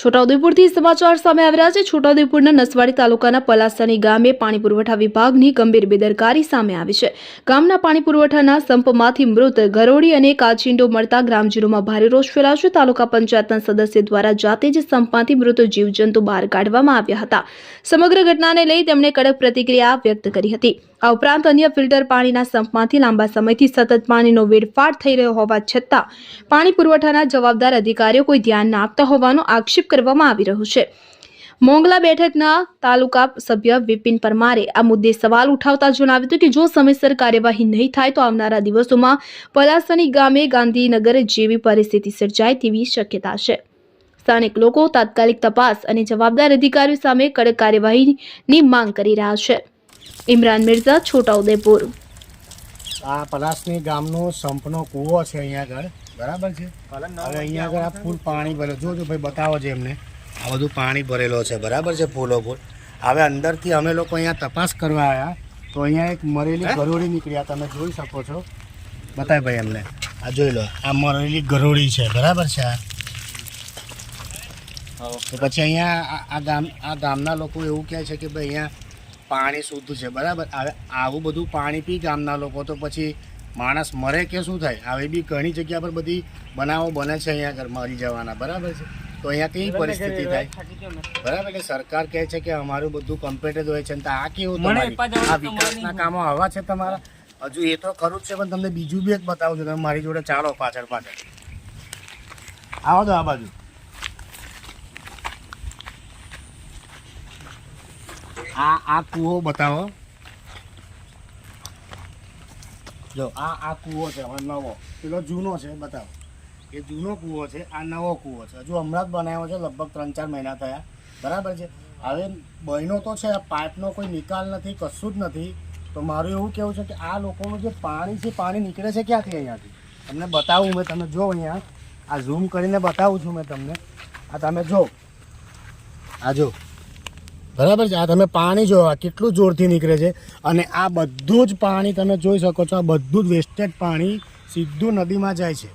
છોટાઉદેપુરથી સમાચાર સામે આવી રહ્યા છે. છોટાઉદેપુરના નસવાડી તાલુકાના પલાસાની ગામે પાણી પુરવઠા વિભાગની ગંભીર બેદરકારી સામે આવી છે. ગામના પાણી પુરવઠાના સંપમાંથી મૃત ગરોળી અને કાચિંડો મળતા ગ્રામજનોમાં ભારે રોષ ફેલાયો તાલુકા પંચાયતના સદસ્ય દ્વારા જાતે જ સંપમાંથી મૃત જીવજંતુ બહાર કાઢવામાં આવ્યા હતા. સમગ્ર ઘટનાને લઈ તેમણે કડક પ્રતિક્રિયા વ્યક્ત કરી હતી. આ ઉપરાંત અન્ય ફિલ્ટર પાણીના સંપમાંથી લાંબા સમયથી સતત પાણીનો વેડફાટ થઈ રહ્યો હોવા છતાં પાણી પુરવઠાના જવાબદાર અધિકારીઓ કોઈ ધ્યાન ના આપતા હોવાનો આક્ષેપ કરવામાં આવી રહ્યું છે. મોંગલા બેઠકના તાલુકા સભ્ય વિપિન પરમારે આ મુદ્દે સવાલ ઉઠાવતા જણાવ્યું હતું કે જો સમયસર કાર્યવાહી નહીં થાય તો આવનારા દિવસોમાં પલાસની ગામે ગાંધીનગર જેવી પરિસ્થિતિ સર્જાય તેવી શક્યતા છે. સ્થાનિક લોકો તાત્કાલિક તપાસ અને જવાબદાર અધિકારીઓ સામે કડક કાર્યવાહીની માંગ કરી રહ્યા છે. ઇમરાન મિર્ઝા છોટાઉદેપુર આ પલાસની ગામનો સંપનો કૂવો છે અહીંયા આગળ. બરાબર છે? હવે અહીંયા આગળ આ ફૂલ પાણી ભરે જોજો ભાઈ બતાવો છે એમને. આ બધું પાણી ભરેલો છે બરાબર છે ફૂલો ફૂલ. હવે અંદરથી અમે લોકો અહીંયા તપાસ કરવા આવ્યા તો અહીંયા એક મરેલી ગરોળી નીકળ્યા તમે જોઈ શકો છો. બતાય ભાઈ એમને. આ જોઈ લો આ મરેલી ગરોળી છે બરાબર છે આ. તો પછી અહીંયા આ- આ ગામ આ ગામના લોકો એવું કહે છે કે ભાઈ અહીંયા પાણી શુદ્ધ છે બરાબર. હવે આવું બધું પાણી પી ગામના લોકો તો પછી માણસ મરે કે શું થાય? આવી બી ઘણી જગ્યા પર બધી બનાવો બને છે અહીંયા આગળ મરી જવાના. બરાબર છે? તો અહીંયા કઈ પરિસ્થિતિ થાય? બરાબર એટલે સરકાર કહે છે કે અમારું બધું કમ્પ્લીટેડ હોય છે આ કેવું આ વિકાસના કામો આવા છે તમારા? હજુ એ તો ખરું જ છે પણ તમને બીજું બી એક બતાવું છું. તમે મારી જોડે ચાલો પાછળ પાછળ. આવો તો આ બાજુ. આ આ કૂવો બતાવો. જો, આ આ કૂવો છે, હવે નવો. પેલો જૂનો છે, બતાવો. એ જૂનો કૂવો છે, આ નવો કૂવો છે. હજુ હમણાં જ બનાવ્યો છે, લગભગ ત્રણ ચાર મહિના થયા. બરાબર છે? હવે બહેનો તો છે પાઇપનો કોઈ નિકાલ નથી, કશું જ નથી. તો મારું એવું કેવું છે કે આ લોકોનું જે પાણી છે પાણી નીકળે છે ક્યાંથી અહીંયાથી? તમને બતાવું મેં, તમે જો અહીંયા. આ ઝૂમ કરીને બતાવું છું મેં તમને. આ તમે જો. આ જો. બરાબર છે? આ તમે પાણી જો કેટલું જોરથી નીકળે છે? અને આ બધું જ પાણી તમે જોઈ શકો છો, આ બધું જ વેસ્ટેજ પાણી સીધું નદીમાં જાય છે.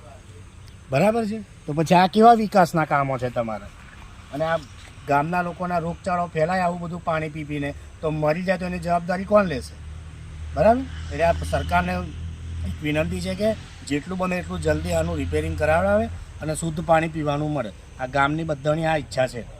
બરાબર છે? તો પછી આ કેવા વિકાસના કામો છે તમારા? અને આ ગામના લોકોના રોગચાળો ફેલાય આવું બધું પાણી પી પીને તો મરી જાય તો એની જવાબદારી કોણ લેશે? બરાબર? એટલે આ સરકારને વિનંતી છે કે જેટલું બને એટલું જલ્દી આનું રિપેરિંગ કરાવડાવે અને શુદ્ધ પાણી પીવાનું મળે. આ ગામની બધાની આ ઈચ્છા છે.